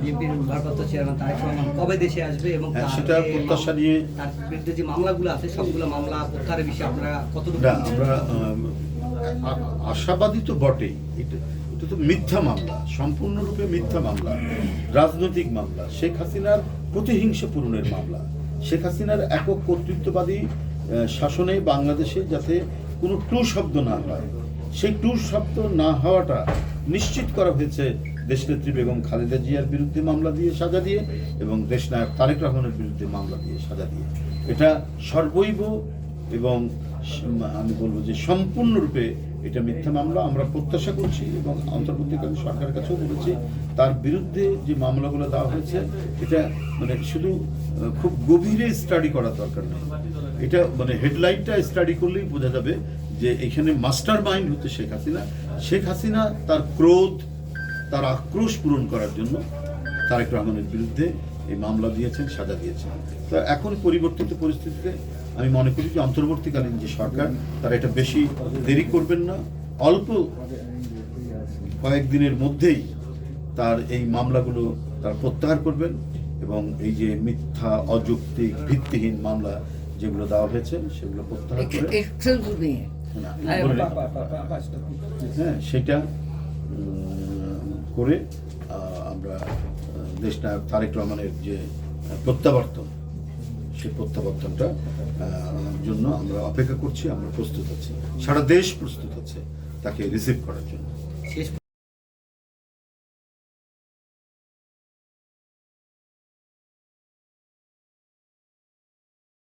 বিএনপির ভারপ্রাপ্ত চেয়ারম্যান তারেক রহমান কবে দেশে আসবে এবং হ্যাঁ, সেটা প্রত্যাশা নিয়ে- তার বিরুদ্ধে যে মামলাগুলো আছে সবগুলো মামলা প্রত্যাহারের বিষয়ে আপনারা কতটুকু আমরা আশাবাদী তো বটেই। এটা এটা তো মিথ্যা মামলা সম্পূর্ণরূপে মিথ্যা মামলা রাজনৈতিক মামলা শেখ হাসিনার প্রতিহিংসা পূরণের মামলা। শেখ হাসিনার একক কর্তৃত্ববাদী শাসনে বাংলাদেশে যাতে কোনো টু শব্দ না হয়। সেই টু শব্দ না হওয়াটা নিশ্চিত করা হয়েছে দেশনেত্রী বেগম খালেদা জিয়ার বিরুদ্ধে মামলা দিয়ে সাজা দিয়ে এবং দেশনায়ক তারেক রহমানের বিরুদ্ধে মামলা দিয়ে সাজা দিয়ে। এটা সর্বৈব এবং আমি বলব যে সম্পূর্ণরূপে এটা মিথ্যা মামলা। আমরা প্রত্যাশা করছি এবং অন্তর্বর্তীকালীন সরকারের কাছেও বলেছি, তার বিরুদ্ধে যে মামলাগুলো দেওয়া হয়েছে, এটা মানে শুধু খুব গভীরে স্টাডি করা দরকার নেই। এটা মানে হেডলাইনটা স্টাডি করলেই বোঝা যাবে যে এখানে মাস্টার মাইন্ড হচ্ছে শেখ হাসিনা। শেখ হাসিনা তার ক্রোধ তার আক্রোশ পূরণ করার জন্য তারেক রহমানের বিরুদ্ধে এই মামলা দিয়েছেন সাজা দিয়েছেন তো এখন পরিবর্তিত পরিস্থিতিতে আমি মনে করি যে অন্তর্বর্তীকালীন যে সরকার তারা এটা বেশি দেরি করবেন না অল্প কয়েকদিনের মধ্যেই তার এই মামলাগুলো তার প্রত্যাহার করবেন এবং এই যে মিথ্যা অযৌক্তিক ভিত্তিহীন মামলা যেগুলো দেওয়া হয়েছে সেগুলো প্রত্যাহার করে হ্যাঁ সেটা করে আমরা দেশনায়ক তারেক রহমানের যে প্রত্যাবর্তন সেই প্রত্যাবর্তনটা জন্য আমরা অপেক্ষা করছি, আমরা প্রস্তুত আছি। সারা দেশ প্রস্তুত আছে তাকে রিসিভ করার জন্য।